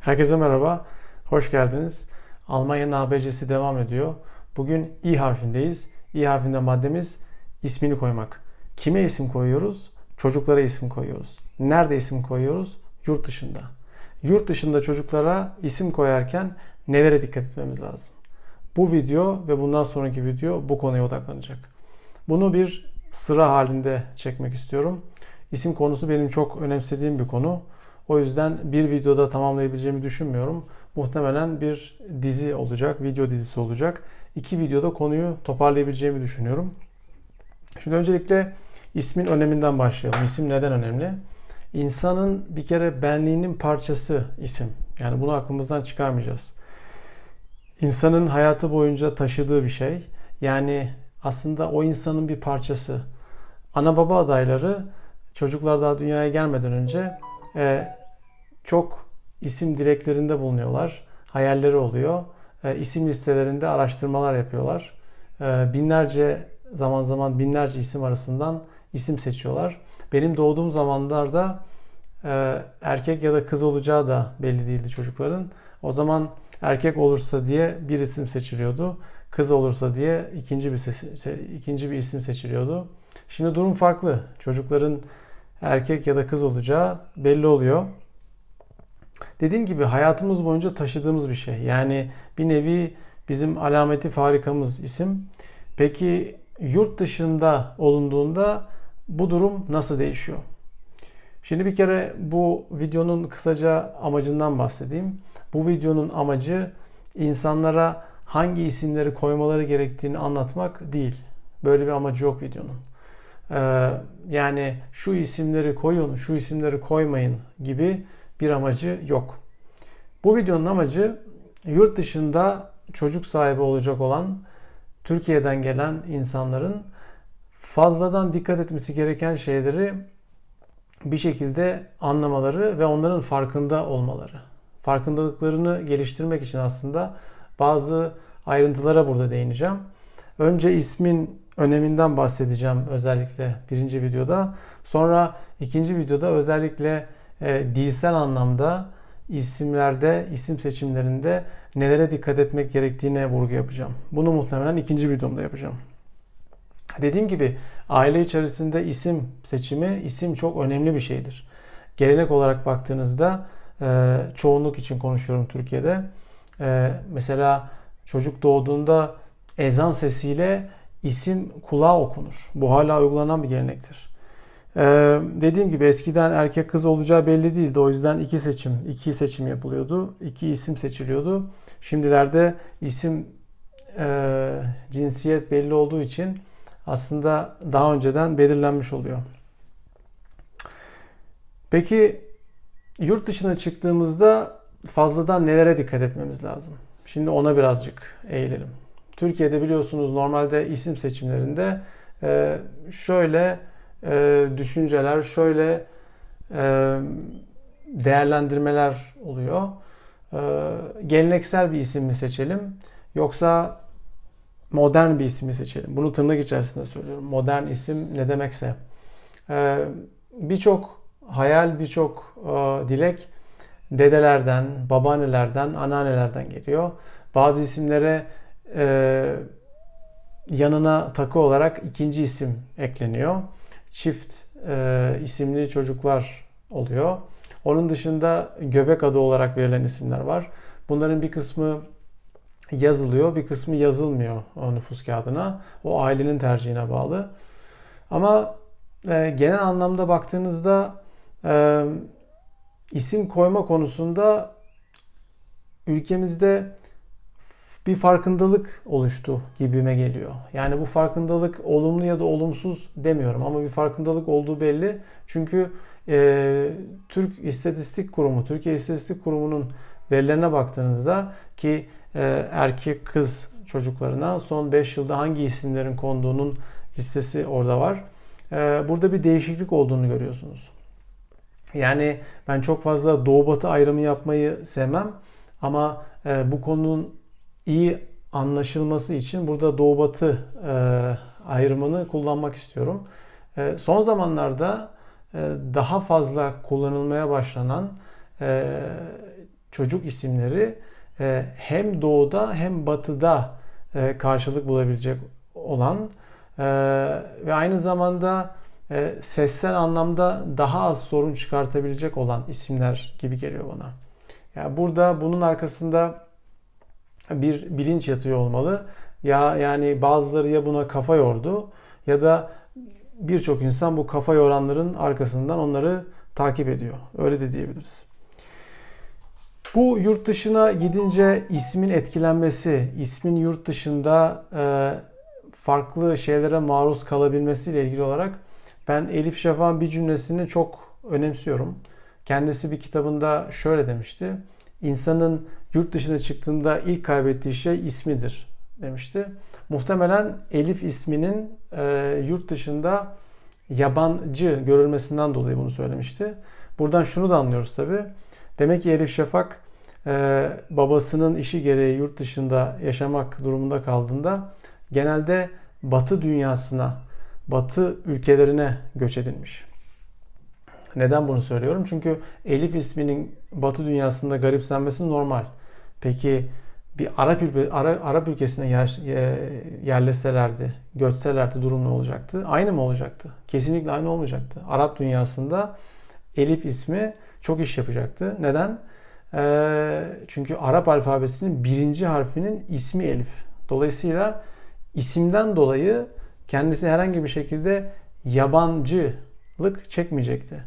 Herkese merhaba, hoş geldiniz. Almanya'nın ABC'si devam ediyor. Bugün İ harfindeyiz. İ harfinde maddemiz ismini koymak. Kime isim koyuyoruz? Çocuklara isim koyuyoruz. Nerede isim koyuyoruz? Yurt dışında. Yurt dışında çocuklara isim koyarken nelere dikkat etmemiz lazım? Bu video ve bundan sonraki video bu konuya odaklanacak. Bunu bir sıra halinde çekmek istiyorum. İsim konusu benim çok önemsediğim bir konu. O yüzden bir videoda tamamlayabileceğimi düşünmüyorum. Muhtemelen bir dizi olacak, video dizisi olacak. İki videoda konuyu toparlayabileceğimi düşünüyorum. Şimdi öncelikle ismin öneminden başlayalım. İsim neden önemli? İnsanın bir kere benliğinin parçası isim. Yani bunu aklımızdan çıkarmayacağız. İnsanın hayatı boyunca taşıdığı bir şey. Yani aslında o insanın bir parçası. Ana baba adayları çocuklar daha dünyaya gelmeden önce e, çok isim dileklerinde bulunuyorlar. Hayalleri oluyor. E, isim listelerinde araştırmalar yapıyorlar. E, binlerce zaman zaman binlerce isim arasından isim seçiyorlar. Benim doğduğum zamanlarda e, erkek ya da kız olacağı da belli değildi çocukların. O zaman erkek olursa diye bir isim seçiliyordu. Kız olursa diye ikinci bir ses, ikinci bir isim seçiliyordu. Şimdi durum farklı. Çocukların erkek ya da kız olacağı belli oluyor. Dediğim gibi hayatımız boyunca taşıdığımız bir şey. Yani bir nevi bizim alameti farikamız isim. Peki yurt dışında olunduğunda bu durum nasıl değişiyor? Şimdi bir kere bu videonun kısaca amacından bahsedeyim. Bu videonun amacı insanlara hangi isimleri koymaları gerektiğini anlatmak değil. Böyle bir amacı yok videonun. Ee, yani şu isimleri koyun, şu isimleri koymayın gibi bir amacı yok. Bu videonun amacı yurt dışında çocuk sahibi olacak olan Türkiye'den gelen insanların fazladan dikkat etmesi gereken şeyleri bir şekilde anlamaları ve onların farkında olmaları. Farkındalıklarını geliştirmek için aslında bazı ayrıntılara burada değineceğim. Önce ismin öneminden bahsedeceğim özellikle birinci videoda. Sonra ikinci videoda özellikle e, dilsel anlamda isimlerde, isim seçimlerinde nelere dikkat etmek gerektiğine vurgu yapacağım. Bunu muhtemelen ikinci videomda yapacağım. Dediğim gibi aile içerisinde isim seçimi, isim çok önemli bir şeydir. Gelenek olarak baktığınızda e, çoğunluk için konuşuyorum Türkiye'de. E, mesela çocuk doğduğunda ezan sesiyle isim kulağa okunur. Bu hala uygulanan bir gelenektir. Ee, dediğim gibi eskiden erkek kız olacağı belli değildi. O yüzden iki seçim, iki seçim yapılıyordu. iki isim seçiliyordu. Şimdilerde isim e, cinsiyet belli olduğu için aslında daha önceden belirlenmiş oluyor. Peki yurt dışına çıktığımızda fazladan nelere dikkat etmemiz lazım? Şimdi ona birazcık eğilelim. Türkiye'de biliyorsunuz normalde isim seçimlerinde e, şöyle e, düşünceler, şöyle e, değerlendirmeler oluyor. Geleneksel bir isim mi seçelim yoksa modern bir isim mi seçelim? Bunu tırnak içerisinde söylüyorum. Modern isim ne demekse. Birçok hayal, birçok dilek dedelerden, babaannelerden, anneannelerden geliyor. Bazı isimlere e, yanına takı olarak ikinci isim ekleniyor. Çift e, isimli çocuklar oluyor. Onun dışında göbek adı olarak verilen isimler var. Bunların bir kısmı yazılıyor, bir kısmı yazılmıyor o nüfus kağıdına. O ailenin tercihine bağlı. Ama e, genel anlamda baktığınızda e, isim koyma konusunda ülkemizde bir farkındalık oluştu gibime geliyor. Yani bu farkındalık olumlu ya da olumsuz demiyorum ama bir farkındalık olduğu belli. Çünkü e, Türk İstatistik Kurumu, Türkiye İstatistik Kurumu'nun verilerine baktığınızda ki e, erkek kız çocuklarına son 5 yılda hangi isimlerin konduğunun listesi orada var. E, burada bir değişiklik olduğunu görüyorsunuz. Yani ben çok fazla doğu batı ayrımı yapmayı sevmem ama e, bu konunun iyi anlaşılması için burada doğu batı e, ayrımını kullanmak istiyorum. E, son zamanlarda e, daha fazla kullanılmaya başlanan e, çocuk isimleri e, hem doğuda hem batıda e, karşılık bulabilecek olan e, ve aynı zamanda e, sessel anlamda daha az sorun çıkartabilecek olan isimler gibi geliyor bana. Yani burada bunun arkasında bir bilinç yatıyor olmalı. Ya yani bazıları ya buna kafa yordu ya da birçok insan bu kafa yoranların arkasından onları takip ediyor. Öyle de diyebiliriz. Bu yurt dışına gidince ismin etkilenmesi, ismin yurt dışında e, farklı şeylere maruz kalabilmesiyle ilgili olarak ben Elif Şafak'ın bir cümlesini çok önemsiyorum. Kendisi bir kitabında şöyle demişti. İnsanın yurt dışına çıktığında ilk kaybettiği şey ismidir demişti. Muhtemelen Elif isminin e, yurt dışında yabancı görülmesinden dolayı bunu söylemişti. Buradan şunu da anlıyoruz tabi. Demek ki Elif Şafak e, babasının işi gereği yurt dışında yaşamak durumunda kaldığında genelde Batı dünyasına, Batı ülkelerine göç edilmiş. Neden bunu söylüyorum? Çünkü Elif isminin Batı dünyasında garipsenmesi normal. Peki bir Arap, ülke, Arap ülkesine yer, e, yerleşselerdi, göçselerdi durum ne olacaktı? Aynı mı olacaktı? Kesinlikle aynı olmayacaktı. Arap dünyasında Elif ismi çok iş yapacaktı. Neden? E, çünkü Arap alfabesinin birinci harfinin ismi Elif. Dolayısıyla isimden dolayı kendisi herhangi bir şekilde yabancılık çekmeyecekti.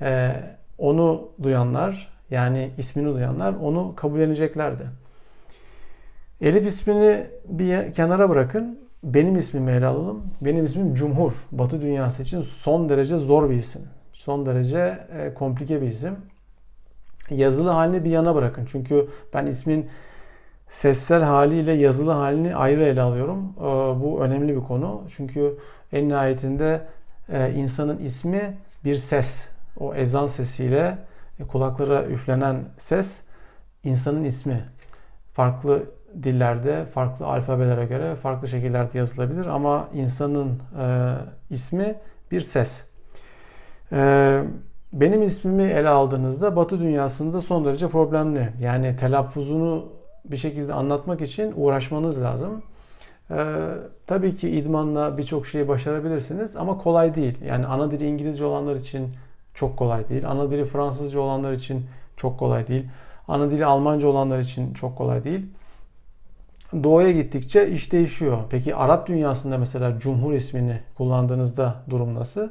E, onu duyanlar yani ismini duyanlar onu kabulleneceklerdi. Elif ismini bir kenara bırakın. Benim ismimi ele alalım. Benim ismim Cumhur. Batı dünyası için son derece zor bir isim. Son derece e, komplike bir isim. Yazılı halini bir yana bırakın. Çünkü ben ismin sessel haliyle yazılı halini ayrı ele alıyorum. E, bu önemli bir konu. Çünkü en nihayetinde e, insanın ismi bir ses. O ezan sesiyle kulaklara üflenen ses insanın ismi. Farklı dillerde farklı alfabelere göre farklı şekillerde yazılabilir ama insanın e, ismi bir ses. E, benim ismimi ele aldığınızda Batı dünyasında son derece problemli. Yani telaffuzunu bir şekilde anlatmak için uğraşmanız lazım. Ee, tabii ki idmanla birçok şeyi başarabilirsiniz ama kolay değil. Yani ana dili İngilizce olanlar için çok kolay değil. Ana dili Fransızca olanlar için çok kolay değil. Ana dili Almanca olanlar için çok kolay değil. Doğuya gittikçe iş değişiyor. Peki Arap dünyasında mesela Cumhur ismini kullandığınızda durum nasıl?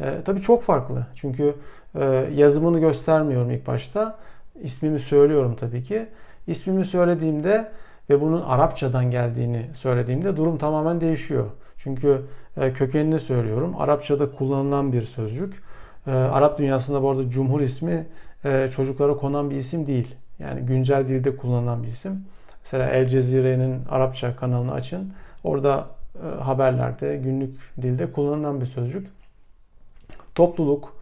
E, tabii çok farklı. Çünkü e, yazımını göstermiyorum ilk başta. İsmimi söylüyorum tabii ki. İsmimi söylediğimde ve bunun Arapçadan geldiğini söylediğimde durum tamamen değişiyor. Çünkü e, kökenini söylüyorum. Arapçada kullanılan bir sözcük. E, Arap dünyasında bu arada Cumhur ismi e, çocuklara konan bir isim değil. Yani güncel dilde kullanılan bir isim. Mesela El Cezire'nin Arapça kanalını açın. Orada e, haberlerde günlük dilde kullanılan bir sözcük. Topluluk,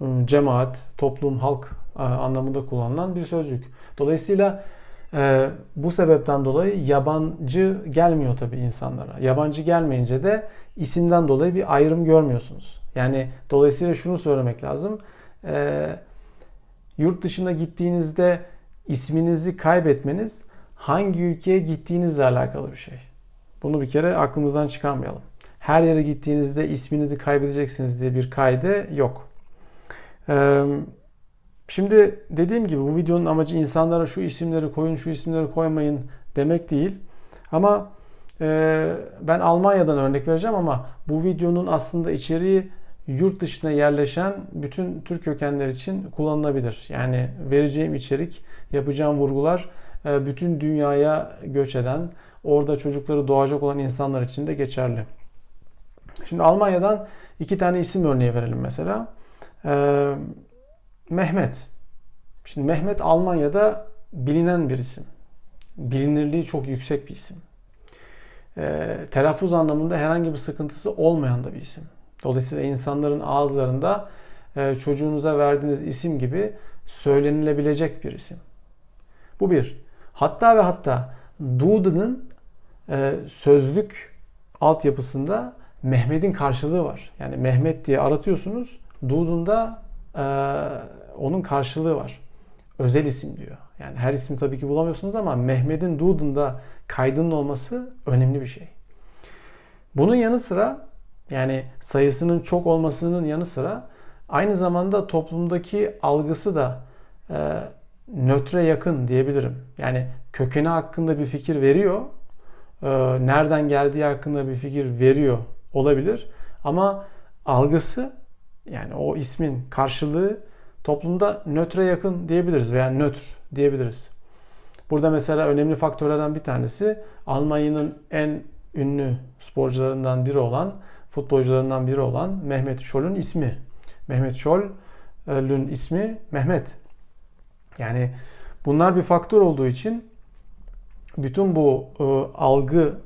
e, cemaat, toplum, halk anlamında kullanılan bir sözcük. Dolayısıyla e, bu sebepten dolayı yabancı gelmiyor tabii insanlara. Yabancı gelmeyince de isimden dolayı bir ayrım görmüyorsunuz. Yani dolayısıyla şunu söylemek lazım. E, yurt dışına gittiğinizde isminizi kaybetmeniz hangi ülkeye gittiğinizle alakalı bir şey. Bunu bir kere aklımızdan çıkarmayalım. Her yere gittiğinizde isminizi kaybedeceksiniz diye bir kaide yok. Şimdi dediğim gibi bu videonun amacı insanlara şu isimleri koyun, şu isimleri koymayın demek değil. Ama ben Almanya'dan örnek vereceğim ama bu videonun aslında içeriği yurt dışına yerleşen bütün Türk kökenler için kullanılabilir. Yani vereceğim içerik, yapacağım vurgular e, bütün dünyaya göç eden, orada çocukları doğacak olan insanlar için de geçerli. Şimdi Almanya'dan iki tane isim örneği verelim mesela. Ee, Mehmet. Şimdi Mehmet Almanya'da bilinen bir isim. Bilinirliği çok yüksek bir isim. Ee, telaffuz anlamında herhangi bir sıkıntısı olmayan da bir isim. Dolayısıyla insanların ağızlarında e, çocuğunuza verdiğiniz isim gibi söylenilebilecek bir isim. Bu bir. Hatta ve hatta Dude'nin e, sözlük altyapısında Mehmet'in karşılığı var. Yani Mehmet diye aratıyorsunuz. Dude'un da e, onun karşılığı var. özel isim diyor. Yani her ismi tabii ki bulamıyorsunuz ama Mehmet'in Dudun'da kaydının olması önemli bir şey. Bunun yanı sıra yani sayısının çok olmasının yanı sıra aynı zamanda toplumdaki algısı da e, nötre yakın diyebilirim. Yani kökeni hakkında bir fikir veriyor. E, nereden geldiği hakkında bir fikir veriyor olabilir. Ama algısı yani o ismin karşılığı toplumda nötre yakın diyebiliriz veya nötr diyebiliriz. Burada mesela önemli faktörlerden bir tanesi Almanya'nın en ünlü sporcularından biri olan, futbolcularından biri olan Mehmet Scholl'un ismi. Mehmet Scholl'ün ismi Mehmet. Yani bunlar bir faktör olduğu için bütün bu e, algı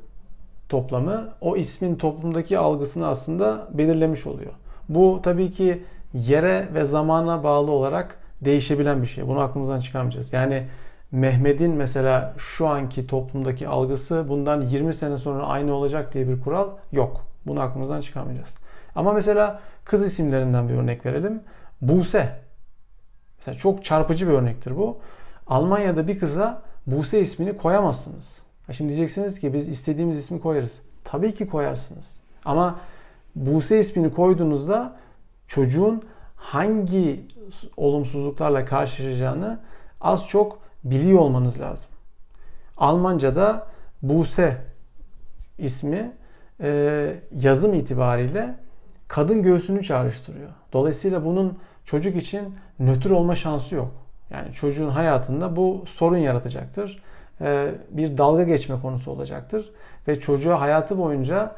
toplamı o ismin toplumdaki algısını aslında belirlemiş oluyor. Bu tabii ki yere ve zamana bağlı olarak değişebilen bir şey. Bunu aklımızdan çıkarmayacağız. Yani Mehmet'in mesela şu anki toplumdaki algısı bundan 20 sene sonra aynı olacak diye bir kural yok. Bunu aklımızdan çıkarmayacağız. Ama mesela kız isimlerinden bir örnek verelim. Buse. Mesela çok çarpıcı bir örnektir bu. Almanya'da bir kıza Buse ismini koyamazsınız. Şimdi diyeceksiniz ki biz istediğimiz ismi koyarız. Tabii ki koyarsınız. Ama Buse ismini koyduğunuzda çocuğun hangi olumsuzluklarla karşılaşacağını az çok biliyor olmanız lazım. Almanca'da Buse ismi e, yazım itibariyle kadın göğsünü çağrıştırıyor. Dolayısıyla bunun çocuk için nötr olma şansı yok. Yani çocuğun hayatında bu sorun yaratacaktır. E, bir dalga geçme konusu olacaktır. Ve çocuğa hayatı boyunca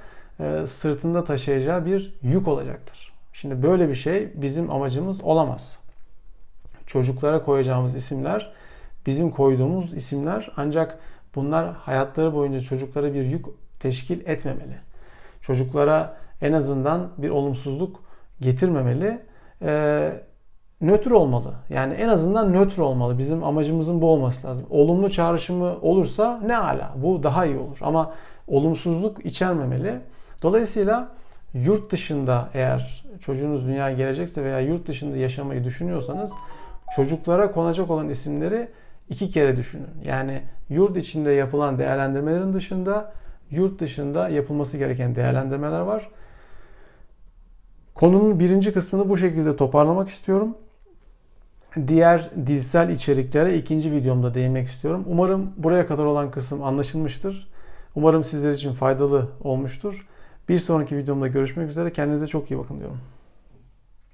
sırtında taşıyacağı bir yük olacaktır. Şimdi böyle bir şey bizim amacımız olamaz. Çocuklara koyacağımız isimler bizim koyduğumuz isimler ancak bunlar hayatları boyunca çocuklara bir yük teşkil etmemeli. Çocuklara en azından bir olumsuzluk getirmemeli. Ee, nötr olmalı. Yani en azından nötr olmalı. Bizim amacımızın bu olması lazım. Olumlu çağrışımı olursa ne ala. Bu daha iyi olur. Ama olumsuzluk içermemeli. Dolayısıyla yurt dışında eğer çocuğunuz dünyaya gelecekse veya yurt dışında yaşamayı düşünüyorsanız çocuklara konacak olan isimleri iki kere düşünün. Yani yurt içinde yapılan değerlendirmelerin dışında yurt dışında yapılması gereken değerlendirmeler var. Konunun birinci kısmını bu şekilde toparlamak istiyorum. Diğer dilsel içeriklere ikinci videomda değinmek istiyorum. Umarım buraya kadar olan kısım anlaşılmıştır. Umarım sizler için faydalı olmuştur. Bir sonraki videomda görüşmek üzere. Kendinize çok iyi bakın diyorum.